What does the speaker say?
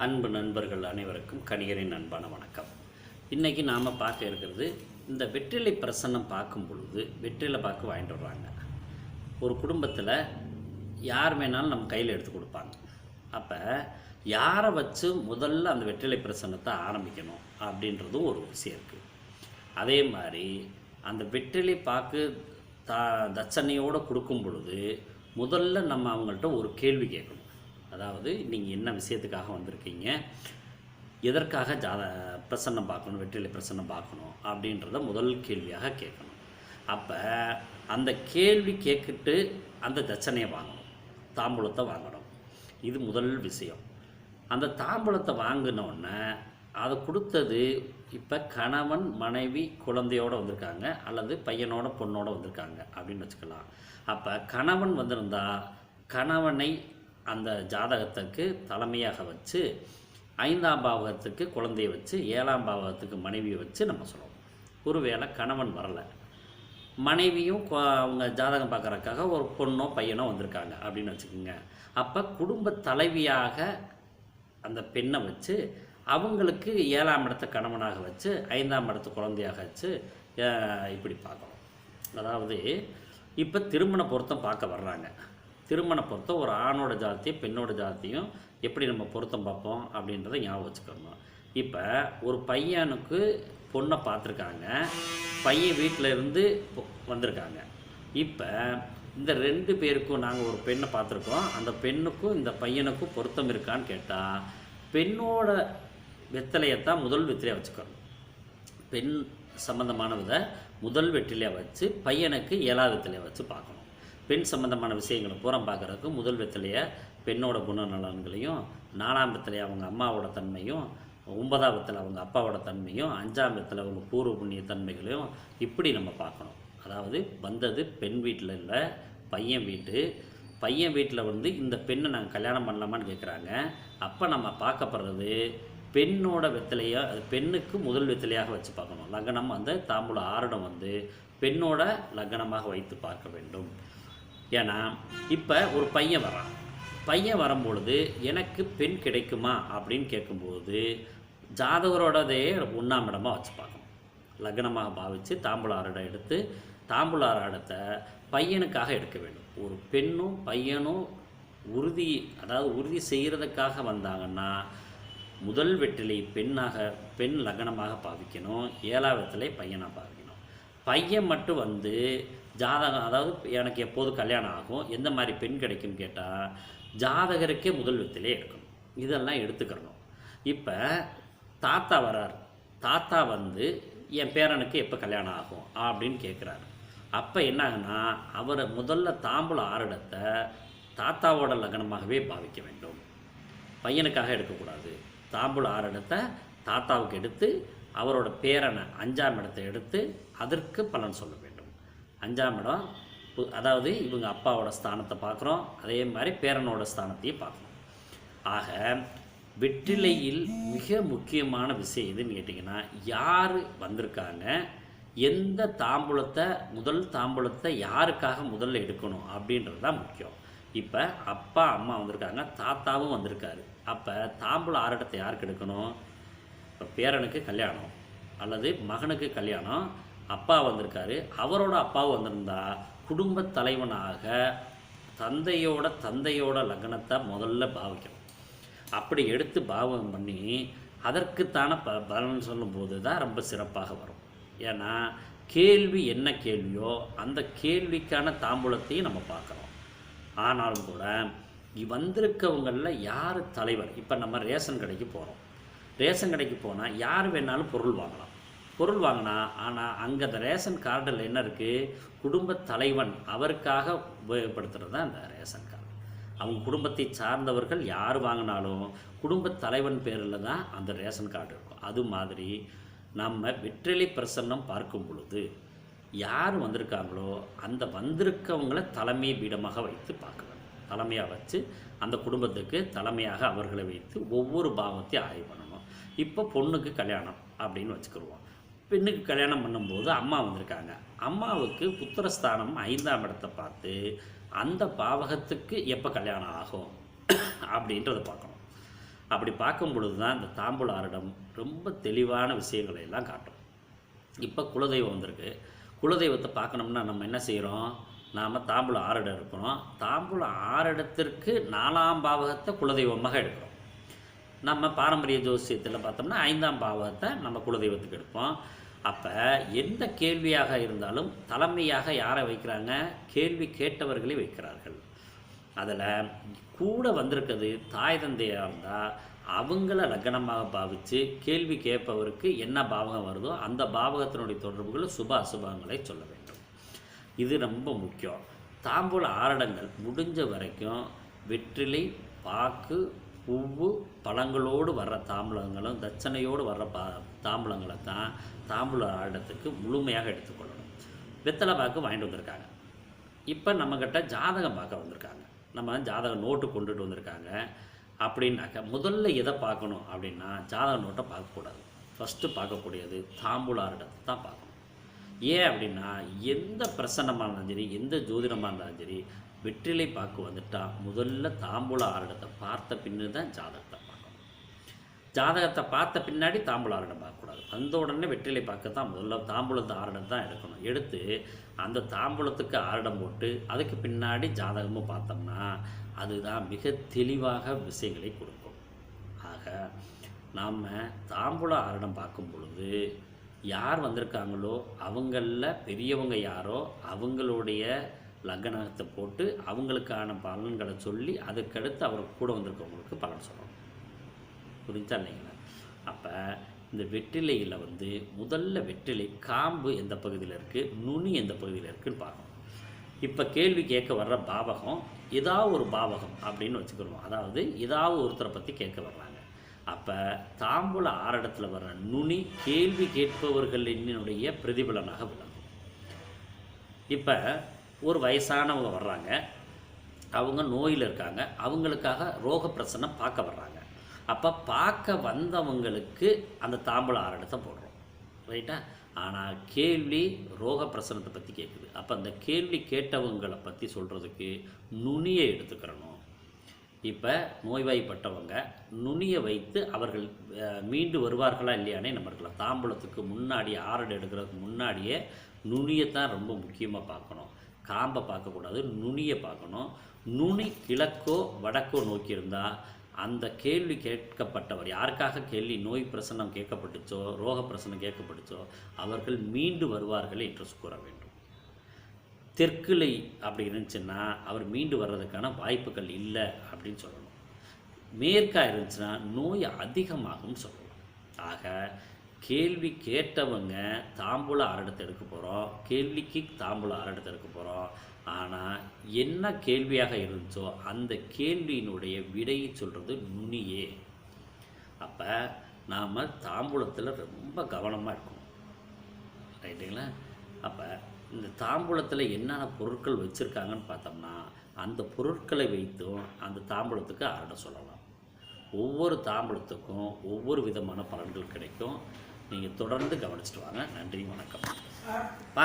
அன்பு நண்பர்கள் அனைவருக்கும் கணிகரின் அன்பான வணக்கம். இன்றைக்கி நாம் பார்க்க இருக்கிறது இந்த வெற்றிலை பிரசன்னம் பார்க்கும் பொழுது வெற்றிலை பார்க்க வாங்கிட்டு வருவாங்க. ஒரு குடும்பத்தில் யார் வேணாலும் நம்ம கையில் எடுத்து கொடுப்பாங்க. அப்போ யாரை வச்சு முதல்ல அந்த வெற்றிலை பிரசன்னத்தை ஆரம்பிக்கணும் அப்படின்றதும் ஒரு விஷயம் இருக்குது அதே மாதிரி அந்த வெற்றிலை பாக்கு தா தட்சணையோடு கொடுக்கும் பொழுது முதல்ல நம்ம அவங்கள்ட்ட ஒரு கேள்வி கேட்கணும். அதாவது நீங்கள் என்ன விஷயத்துக்காக வந்திருக்கீங்க? எதற்காக ஜாத பிரசன்னம் பார்க்கணும் வெற்றிலை பிரசன்னம் பார்க்கணும் அப்படின்றத முதல் கேள்வியாக கேட்கணும். அப்போ அந்த கேள்வி கேட்கிட்டு அந்த தட்சணையை வாங்கணும். தாம்பூலத்தை வாங்கணும். இது முதல் விஷயம். அந்த தாம்பூலத்தை வாங்கினோடனே அதை கொடுத்தது இப்போ கணவன் மனைவி குழந்தையோடு வந்திருக்காங்க அல்லது பையனோட பொண்ணோட வந்திருக்காங்க அப்படின்னு வச்சுக்கலாம். அப்போ கணவன் வந்திருந்தால் கணவனை அந்த ஜாதகத்துக்கு தலைமையாக வச்சு ஐந்தாம் பாவகத்துக்கு குழந்தைய வச்சு ஏழாம் பாவகத்துக்கு மனைவியை வச்சு நம்ம சொல்லுவோம் ஒருவேளை கணவன் வரலை. மனைவியும் அவங்க ஜாதகம் பார்க்குறக்காக ஒரு பொண்ணோ பையனோ வந்திருக்காங்க அப்படின்னு வச்சுக்கோங்க. அப்போ குடும்ப தலைவியாக அந்த பெண்ணை வச்சு அவங்களுக்கு ஏழாம் இடத்த கணவனாக வச்சு ஐந்தாம் இடத்த குழந்தையாக வச்சு இப்படி பார்க்கணும். அதாவது இப்போ திருமண பொருத்தம் பார்க்க வர்றாங்க. திருமண பொருத்தம் ஒரு ஆணோட ஜாதியும் பெண்ணோட ஜாதியும் எப்படி நம்ம பொருத்தம் பார்ப்போம் அப்படின்றத ஞாபகம் வச்சுக்கணும். இப்போ ஒரு பையனுக்கு பொண்ணை பார்த்துருக்காங்க. பையன் வீட்டில் இருந்து வந்திருக்காங்க. இப்போ இந்த ரெண்டு பேருக்கும் நாங்கள் ஒரு பெண்ணை பார்த்துருக்கோம். அந்த பெண்ணுக்கும் இந்த பையனுக்கும் பொருத்தம் இருக்கான்னு கேட்டால் பெண்ணோட வெத்தலையைத்தான் முதல் வெத்தலையாக வச்சுக்கணும். பெண் சம்மந்தமானதை முதல் வெற்றிலையாக வச்சு பையனுக்கு ஏழாவது வெற்றிலையாக வச்சு பார்க்கணும். பெண் சம்பந்தமான விஷயங்களை பூரா பார்க்குறதுக்கு முதல் வெற்றிலையை பெண்ணோட குணநலன்களையும் நாலாம் வெற்றிலை அவங்க அம்மாவோட தன்மையும் ஒன்பதாம் வெற்றில அவங்க அப்பாவோட தன்மையும் அஞ்சாம் வெற்றில அவங்க பூர்வ புண்ணிய தன்மைகளையும் இப்படி நம்ம பார்க்கணும். அதாவது வந்தது பெண் வீட்டில் இல்லை பையன் வீட்டு. பையன் வீட்டில் வந்து இந்த பெண்ணை நாங்கள் கல்யாணம் பண்ணலாமான்னு கேட்குறாங்க அப்போ நம்ம பார்க்கப்படுறது பெண்ணோட வெத்தலையாக அது பெண்ணுக்கு முதல் வெத்தலையாக வச்சு பார்க்கணும். லக்னம் அந்த தாம்பூல ஆருடம் வந்து பெண்ணோட லக்னமாக வைத்து பார்க்க வேண்டும். ஏன்னா இப்போ ஒரு பையன் வரான். பையன் வரும்பொழுது எனக்கு பெண் கிடைக்குமா? அப்படின்னு கேட்கும்போது ஜாதகரோடதே ஒன்றாம் இடமா வச்சு பார்க்கணும் லக்னமாக பாவித்து தாம்பூலாரடம் எடுத்து தாம்பூலாரடத்தை பையனுக்காக எடுக்க வேண்டும். ஒரு பெண்ணும் பையனும் உறுதி அதாவது உறுதி செய்கிறதுக்காக வந்தாங்கன்னா முதல் வெற்றிலை பெண்ணாக பெண் லக்னமாக பாவிக்கணும். ஏழாவத்திலே பையனாக பாவிக்கணும். பையன் மட்டும் வந்து ஜாதகம் அதாவது எனக்கு எப்போது கல்யாணம் ஆகும் எந்த மாதிரி பெண் கிடைக்கும் கேட்டால் ஜாதகருக்கே முதல் வித்திலே எடுக்கணும். இதெல்லாம் எடுத்துக்கிறணும். இப்போ தாத்தா வரார். தாத்தா வந்து என் பேரனுக்கு எப்போ கல்யாணம் ஆகும் அப்படின்னு கேட்குறாரு அப்போ என்னாகுன்னா அவரை முதல்ல தாம்பூல ஆருடத்தை தாத்தாவோட லக்னமாகவே பாவிக்க வேண்டும். பையனுக்காக எடுக்கக்கூடாது. தாம்பூல ஆறிடத்தை தாத்தாவுக்கு எடுத்து அவரோட பேரனை அஞ்சாம் இடத்தை எடுத்து அதற்கு பலன் சொல்ல வேண்டும். அஞ்சாம் இடம். அதாவது இவங்க அப்பாவோட ஸ்தானத்தை பார்க்குறோம். அதே மாதிரி பேரனோட ஸ்தானத்தையும் பார்க்குறோம். ஆக வெற்றிலையில் மிக முக்கியமான விஷயம் எதுன்னு கேட்டிங்கன்னா யார் வந்திருக்காங்க? எந்த தாம்பூலத்தை முதல் தாம்பூலத்தை யாருக்காக முதல்ல எடுக்கணும் அப்படின்றது தான் முக்கியம். இப்போ அப்பா அம்மா வந்திருக்காங்க தாத்தாவும் வந்திருக்காரு. அப்போ தாம்பூல ஆரட்டத்தை யாருக்கு எடுக்கணும்? இப்போ பேரனுக்கு கல்யாணம் அல்லது மகனுக்கு கல்யாணம். அப்பா வந்திருக்காரு. அவரோட அப்பா வந்திருந்தா குடும்ப தலைவனாக தந்தையோட தந்தையோட லக்னத்தை முதல்ல பாவிக்கணும். அப்படி எடுத்து பாவம் பண்ணி அதற்குத்தான ப பலன் சொல்லும்போது தான் ரொம்ப சிறப்பாக வரும். ஏன்னா கேள்வி என்ன கேள்வியோ அந்த கேள்விக்கான தாம்பூலத்தையும் நம்ம பார்க்குறோம் ஆனாலும் கூட வந்திருக்கவங்களில் யார் தலைவர்? இப்போ நம்ம ரேஷன் கடைக்கு போகிறோம் ரேஷன் கடைக்கு போனால் யார் வேணாலும் பொருள் வாங்கலாம். பொருள் வாங்கினா ஆனால் அங்கே அந்த ரேஷன் கார்டில் என்ன இருக்குது குடும்ப தலைவன் அவருக்காக உபயோகப்படுத்துகிறது தான் அந்த ரேஷன் கார்டு. அவங்க குடும்பத்தை சார்ந்தவர்கள் யார் வாங்கினாலும் குடும்ப தலைவன் பேரில் தான் அந்த ரேஷன் கார்டு இருக்கும். அது மாதிரி நம்ம வெற்றிலை பிரசன்னம் பார்க்கும் பொழுது யார் வந்திருக்காங்களோ அந்த வந்திருக்கவங்களை தலைமை பீடமாக வைத்து பார்க்கணும் தலைமையாக வச்சு அந்த குடும்பத்துக்கு தலைமையாக அவர்களை வைத்து ஒவ்வொரு பாவத்தையும் ஆய்வு பண்ணணும். இப்போ பொண்ணுக்கு கல்யாணம் அப்படின்னு வச்சுக்கிடுவோம் பெண்ணுக்கு கல்யாணம் பண்ணும்போது அம்மா வந்திருக்காங்க. அம்மாவுக்கு புத்திரஸ்தானம் ஐந்தாம் இடத்தை பார்த்து அந்த பாவகத்துக்கு எப்போ கல்யாணம் ஆகும்? அப்படின்றத பார்க்கணும். அப்படி பார்க்கும் பொழுது தான் இந்த தாம்பூலாரிடம் ரொம்ப தெளிவான விஷயங்களை எல்லாம் காட்டும். இப்போ குலதெய்வம் வந்திருக்கு. குலதெய்வத்தை பார்க்கணும்னா நம்ம என்ன செய்கிறோம் நாம் தாம்பூல ஆறிடம் இருக்கிறோம். தாம்பூல ஆறிடத்திற்கு நாலாம் பாவகத்தை குலதெய்வமாக எடுக்கிறோம். நம்ம பாரம்பரிய ஜோசியத்தில் பார்த்தோம்னா ஐந்தாம் பாவகத்தை நம்ம குலதெய்வத்துக்கு எடுப்போம். அப்போ எந்த கேள்வியாக இருந்தாலும் தலைமையாக யாரை வைக்கிறாங்க? கேள்வி கேட்டவர்களை வைக்கிறார்கள். அதில் கூட வந்திருக்கிறது தாய் தந்தையாக இருந்தால் அவங்கள லக்னமாக பாவித்து கேள்வி கேட்பவருக்கு என்ன பாவகம் வருதோ அந்த பாவகத்தினுடைய தொடர்புகள் சுப அசுபங்களை சொல்ல வேண்டும். இது ரொம்ப முக்கியம். தாம்பூல ஆரடங்கள் முடிஞ்ச வரைக்கும் வெற்றிலை பாக்கு பூவு பழங்களோடு வர்ற தாம்பூலங்களும் தட்சணையோடு வர்ற பா தாம்பூலங்களை தான் தாம்பூல ஆடத்துக்கு முழுமையாக எடுத்துக்கொள்ளணும். வெத்தலை பாக்கு வாங்கிட்டு வந்திருக்காங்க. இப்போ நம்மக்கிட்ட ஜாதகம் பார்க்க வந்திருக்காங்க. நம்ம ஜாதக நோட்டு கொண்டுட்டு வந்திருக்காங்க. அப்படின்னாக்க முதல்ல எதை பார்க்கணும் அப்படின்னா ஜாதக நோட்டை பார்க்கக்கூடாது. ஃபஸ்ட்டு பார்க்கக்கூடியது தாம்பூலாரிடத்தை தான் பார்க்கணும். ஏன் அப்படின்னா எந்த பிரசன்னமாக இருந்தாலும் சரி எந்த ஜோதிடமாக இருந்தாலும் சரி வெற்றிலை பார்க்க வந்துட்டால் முதல்ல தாம்பூல ஆரடத்தை பார்த்த பின்னு தான் ஜாதகத்தை பார்க்கணும். ஜாதகத்தை பார்த்த பின்னாடி தாம்பூல ஆரடம் பார்க்கக்கூடாது. வந்த உடனே வெற்றிலை பார்க்க தான் முதல்ல தாம்பூலத்து ஆரடம் தான் எடுக்கணும். எடுத்து அந்த தாம்பூலத்துக்கு ஆரடம் போட்டு அதுக்கு பின்னாடி ஜாதகமும் பார்த்தோம்னா அதுதான் மிக தெளிவாக விஷயங்களை கொடுக்கும். ஆக நாம் தாம்பூல ஆரடம் பார்க்கும் பொழுது யார் வந்திருக்காங்களோ அவங்களில் பெரியவங்க யாரோ அவங்களுடைய லக்னத்தை போட்டு அவங்களுக்கான பலன்களை சொல்லி அதுக்கடுத்து அவர் கூட வந்திருக்கவங்களுக்கு பலன் சொல்லணும். புரிஞ்சா இல்லைங்களா? அப்போ இந்த வெற்றிலையில் வந்து முதல்ல வெற்றிலை காம்பு எந்த பகுதியில் இருக்குது நுனி எந்த பகுதியில் இருக்குன்னு பார்க்கணும். இப்போ கேள்வி கேட்க வர்ற பாவகம் ஏதாவது ஒரு பாவகம் அப்படின்னு வச்சுக்கிறோம். அதாவது ஏதாவது ஒருத்தரை பற்றி கேட்க வர்றாங்க. அப்போ தாம்பூல ஆரடத்தில் வர்ற நுனி கேள்வி கேட்பவர்களினுடைய பிரதிபலனாக விளங்கும். இப்போ ஒரு வயசானவங்க வர்றாங்க. அவங்க நோயில் இருக்காங்க. அவங்களுக்காக ரோக பிரச்சனை பார்க்க வர்றாங்க. அப்போ பார்க்க வந்தவங்களுக்கு அந்த தாம்பூல ஆரடத்தை போடுறோம். ரைட்டா ஆனால் கேள்வி ரோக பிரசனத்தை பற்றி கேட்குது அப்போ அந்த கேள்வி கேட்டவங்களை பற்றி சொல்கிறதுக்கு நுனியை எடுத்துக்கிறணும். இப்போ நோய்வாய்ப்பட்டவங்க நுனியை வைத்து அவர்கள் மீண்டு வருவார்களா இல்லையானே நம்ம இருக்கலாம் தாம்பூலத்துக்கு முன்னாடி ஆரடு எடுக்கிறதுக்கு முன்னாடியே நுனியை தான் ரொம்ப முக்கியமாக பார்க்கணும். காம்பை பார்க்கக்கூடாது நுனியை பார்க்கணும். நுனி கிழக்கோ வடக்கோ நோக்கி இருந்தால் அந்த கேள்வி கேட்கப்பட்டவர் யாருக்காக கேள்வி நோய் பிரசன்னம் கேட்கப்பட்டுச்சோ ரோக பிரசன்னம் கேட்கப்பட்டுச்சோ அவர்கள் மீண்டு வருவார்கள் என்று கூற வேண்டும். தெற்குலை அப்படி இருந்துச்சுன்னா அவர் மீண்டு வர்றதுக்கான வாய்ப்புகள் இல்லை அப்படின்னு சொல்லணும். மேற்காக இருந்துச்சுன்னா நோய் அதிகமாகும்னு சொல்லணும். ஆக கேள்வி கேட்டவங்க தாம்பூல அரடத்தை எடுக்க போகிறோம் கேள்விக்கு தாம்பூல அரடத்தை எடுக்க போகிறோம் ஆனால் என்ன கேள்வியாக இருந்துச்சோ அந்த கேள்வியினுடைய விடையை சொல்கிறது நுனியே. அப்போ நாம் தாம்பூலத்தில் ரொம்ப கவனமாக இருக்கணும். ரைட்டுங்களா? அப்போ இந்த தாம்பூலத்தில் என்னென்ன பொருட்கள் வச்சுருக்காங்கன்னு பார்த்தோம்னா அந்த பொருட்களை வைத்தும் அந்த தாம்பூலத்துக்கு அரட சொல்லலாம். ஒவ்வொரு தாம்பூலத்துக்கும் ஒவ்வொரு விதமான பலன்கள் கிடைக்கும். நீங்கள் தொடர்ந்து கவனிச்சுட்டு வாங்க. நன்றி வணக்கம்.